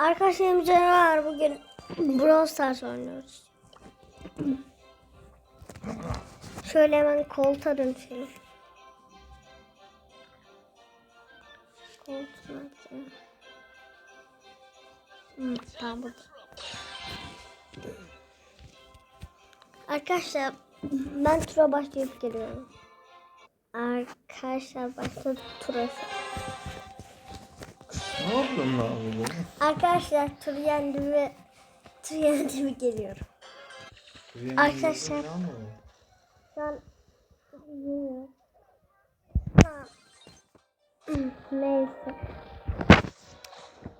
Arkadaşlarımızla var bugün Brawl Stars oynuyoruz. Şöyle hemen koltuğa dönüşelim. Koltuğa. Hmm, tamam burada. Arkadaşlar ben tura başlayıp geliyorum. Arkadaşlar başladı tura. Ne yapıyorsun lan burada? Arkadaşlar tur yendi ve tur yendi mi geliyorum. Arkadaşlar-? Şu an. Neyse.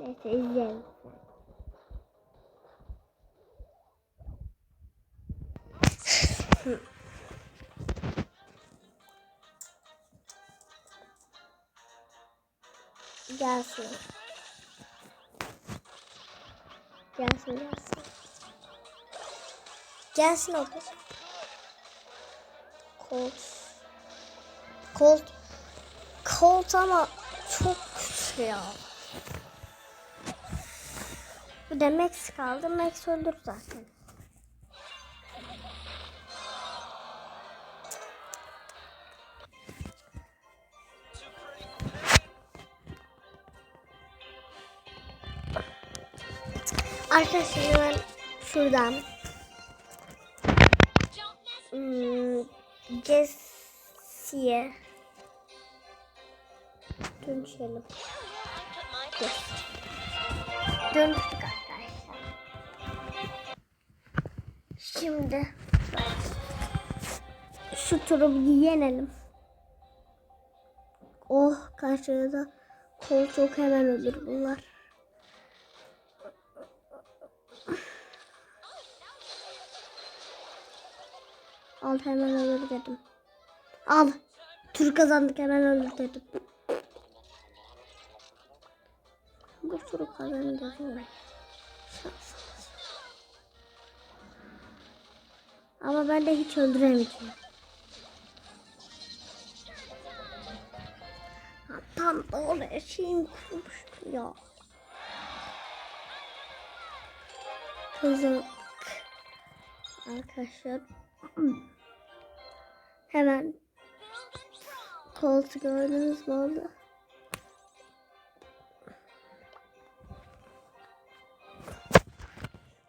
Neyse izleyelim. Gelsin. Gelsin gelsin. Gelsin kız. Colt. Colt. Colt ama çok güçlü ya. Bir de Max kaldı. Max öldür zaten. Arkadaşlar hemen şuradan Hmm, Jesse'ye dönüşelim. Yes. Dönüştük arkadaşlar. Şimdi şu turu yenelim. Oh karşıda kol çok hemen ölür bunlar. Al hemen ölür dedim. Al. Tur kazandık hemen ölür dedim. Bu turu kazanacağız? Ama ben de hiç öldüremeyeceğim. Tam da oraya şeyim kurmuştum ya. Kızım. Arkadaşlar. Hemen koltuğu gördünüz mü orada?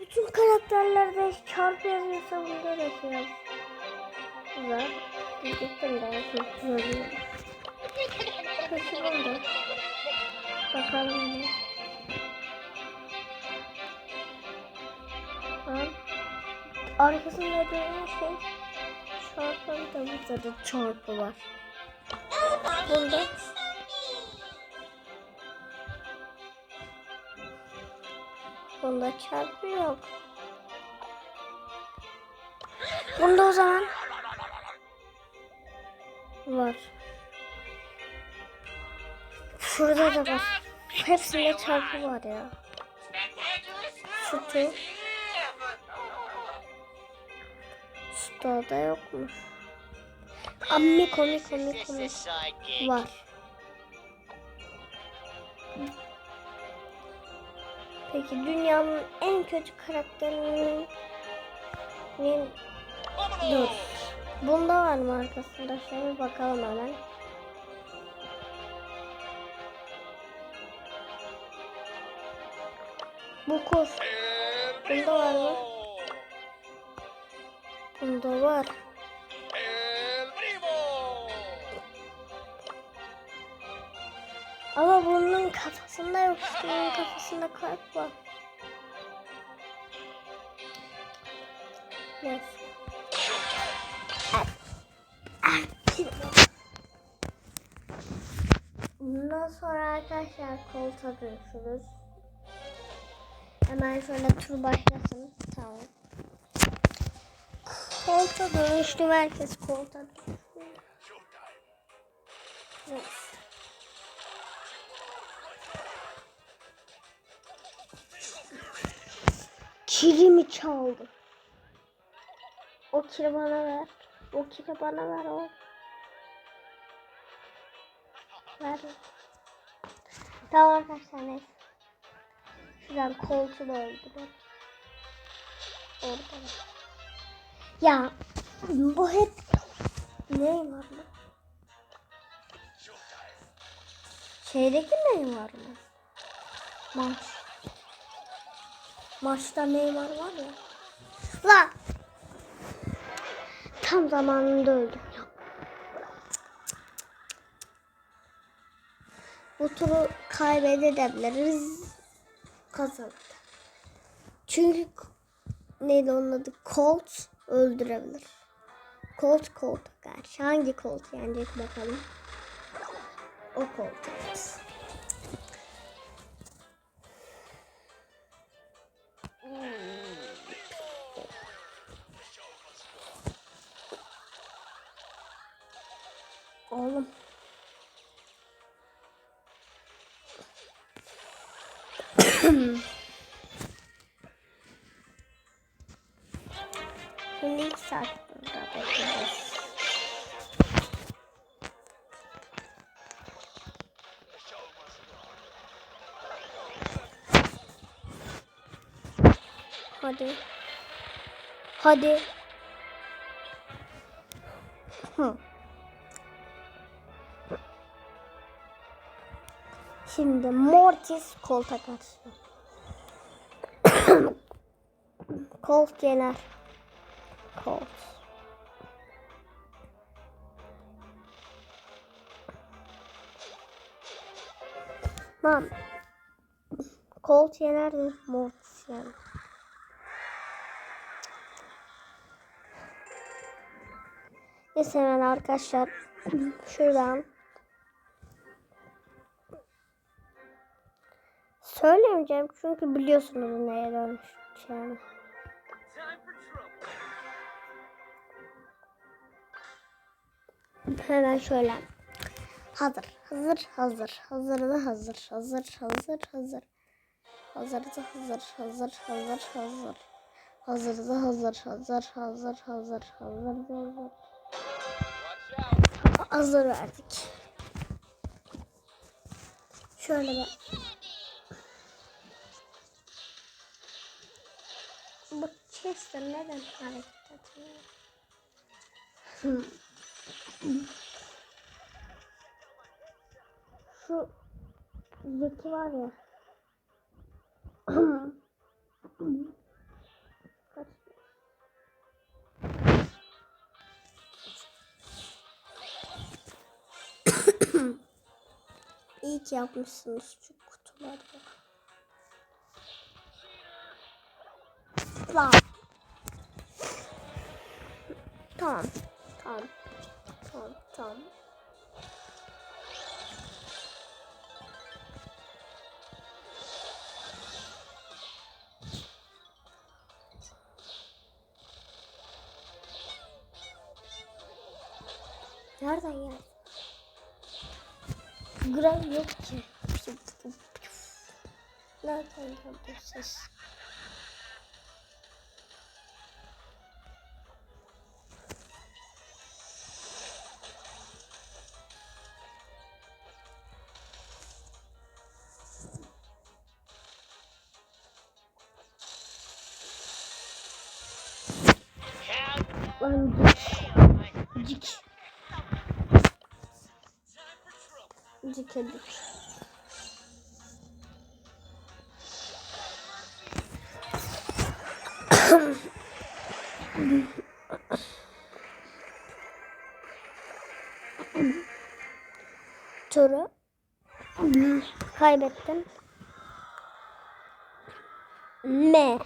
Bütün karakterlerde çarpı yazıyorsa bunda da şey yaz. Güzel. Diyecektim de yapıyorum. Kaçırdım da. Bakalım bir. Arkasında dönen şey çarpı da burada da çarpı var. Bunda Bunda çarpı yok. Bunda o zaman var. Şurada da var. Hepsinde çarpı var ya. Da yokmuş. Ammi komik komik komik var. Peki dünyanın en kötü karakterinin dur. Bunda var mı arkasında? Şöyle bakalım hemen. Bu kur. Bunda var mı? Bunda var. Ama bunun kafasında yok. Bunun kafasında kalp var. Neyse. Bundan sonra arkadaşlar koltuğa dönüşürüz. Hemen şöyle tur başlasın. Tamam. Koltuğa dönüştüm. Herkes koltuğa dönüştü. Neyse. Çaldı. O kili bana ver. O kili bana ver o. Ver. Tamam arkadaşlar neyse. Şuradan koltuğu öldürün. Orada. Ya bu hep ne var mı? Şeydeki ne var mı? Maç. Maçta Neymar var ya. Lan. Tam zamanında öldüm ya. Bu turu kaybedebiliriz. Kazandık. Çünkü neydi onun adı? Colt öldürebilir. Colt Colt karşı. Hangi Colt yenecek bakalım. O Colt evet. Oğlum. Şimdi saat burada bekleyeceğiz. Hadi. Şimdi Mortis kolta karşı. Colt yener. Colt. Tamam. Colt yener mi? Mortis yener. Neyse hemen arkadaşlar şuradan Söylemeyeceğim çünkü biliyorsunuz neye dönüşeceğimi. Hemen şöyle. Hazır, hazır, hazır, hazır da hazır, hazır, hazır, hazır. Hazır da hazır, hazır, hazır, hazır. Hazır da hazır, hazır, hazır, hazır, hazır da hazır. Hazır verdik. Şöyle bir Bu Chester neden hareket etmiyor? Şu Zeki var ya. Kaç? İyi ki yapmışsınız şu kutuları. Lan. Tamam. Tamam. Tamam. Nereden geldi? Gram yok ki. Nereden geldi ses? Lan cik. Cik. Cikedik. Turu kaybettim. M.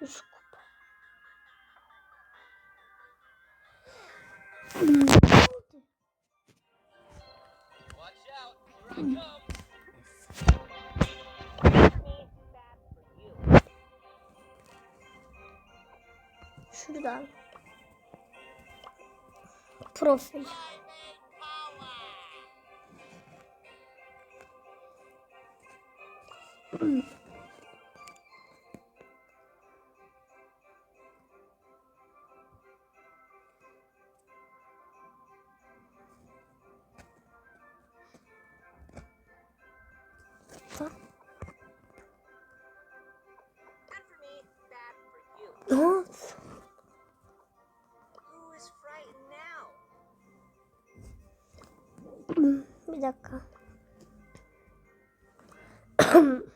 Düşük Şuradan. Profil. Bir dakika.